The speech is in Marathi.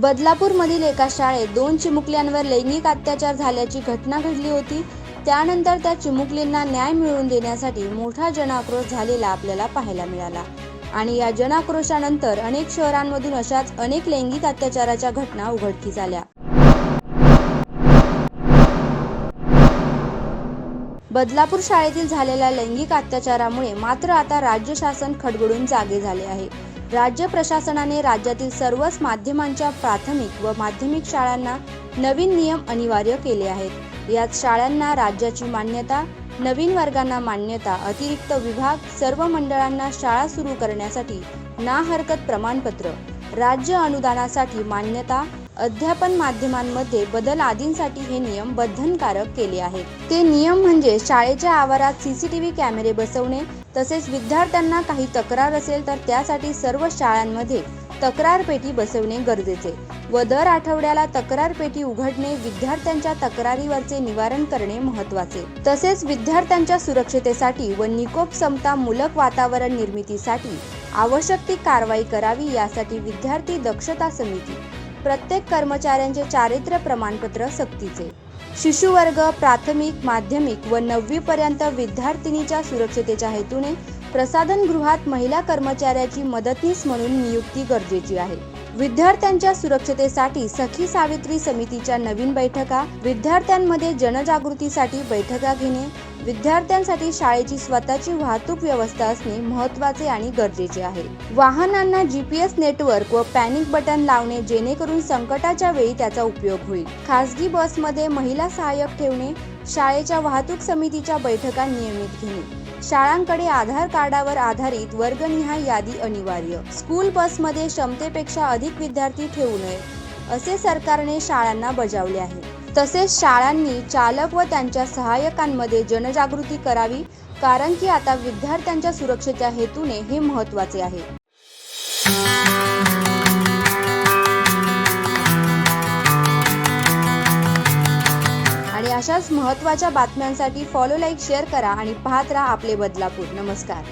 बदलापूरमधील एका शाळेत दोन चिमुकल्यांवर लैंगिक अत्याचार झाल्याची घटना घडली होती. त्यानंतर त्या चिमुकलींना न्याय मिळवून देण्यासाठी मोठा जनाक्रोश झालेला आपल्याला पाहायला मिळाला. आणि या जनाक्रोशानंतर अनेक शहरांमधून अशाच अनेक लैंगिक अत्याचाराच्या घटना उघडकीस आल्या. बदलापूर शाळेतील झालेल्या लैंगिक अत्याचारामुळे मात्र आता राज्य शासन खडबडून जागे झाले आहे. राज्य प्रशासनाने राज्यातील सर्वच माध्यमांच्या प्राथमिक व माध्यमिक शाळांना नवीन नियम अनिवार्य केले आहेत. यात शाळांना राज्याची मान्यता नवीन वर्गांना मान्यता अतिरिक्त विभाग सर्व मंडळांना शाळा सुरू करण्यासाठी ना हरकत प्रमाणपत्र राज्य अनुदानासाठी मान्यता अध्यापन माध्यमांमध्ये बदल आदींसाठी हे नियम बंधनकारक केले आहेत. ते नियम म्हणजे शाळेच्या आवारात सीसीटीव्ही कॅमेरे बसवणे तसेच विद्यार्थ्यांना काही तक्रार असेल तर त्यासाठी सर्व शाळांमध्ये तक्रार पेटी बसवणे गरजेचे व दर आठवड्याला तक्रार पेटी उघडणे विद्यार्थ्यांच्या तक्रारीवरचे निवारण करणे महत्त्वाचे तसेच विद्यार्थ्यांच्या सुरक्षतेसाठी व निकोप समता मूलक वातावरण निर्मितीसाठी आवश्यक ती कारवाई करावी यासाठी विद्यार्थी दक्षता समिती प्रत्येक कर्मचाऱ्यांचे चारित्र्य प्रमाणपत्र सक्तीचे. शिशुवर्ग प्राथमिक माध्यमिक व नववी पर्यंत विद्यार्थिनीच्या सुरक्षतेच्या हेतूने प्रसाधनगृहात महिला कर्मचाऱ्याची मदतनीस म्हणून नियुक्ती गरजेची आहे. विद्यार्थ्यांच्या सुरक्षतेसाठी सखी सावित्री समितीच्या नवीन बैठका विद्यार्थ्यांमध्ये जनजागृतीसाठी बैठका घेणे विद्यार्थ्यांसाठी शाळेची स्वतःची वाहतूक व्यवस्था असणे महत्त्वाचे आणि गरजेचे आहे. वाहनांना जीपीएस नेटवर्क व पॅनिक बटन लावणे जेणेकरून संकटाच्या वेळी त्याचा उपयोग होईल. खासगी बसमध्ये महिला सहाय्यक ठेवणे शाळेच्या वाहतूक समितीच्या बैठका नियमित घेणे. शाळांकडे आधार कार्डावर आधारित वर्गनिहाय यादी अनिवार्य. स्कूल बसमध्ये क्षमतेपेक्षा अधिक विद्यार्थी ठेवू नये असे सरकारने शाळांना बजावले आहे. तसेच शाळांनी चालक व त्यांच्या सहाय्यकांमध्ये जनजागृती करावी कारण की आता विद्यार्थ्यांच्या सुरक्षेच्या हेतूने हे महत्त्वाचे आहे. अशाच महत्त्वाच्या बातम्यांसाठी फॉलो लाईक शेअर करा आणि पाहत राहा आपले बदलापूर. नमस्कार.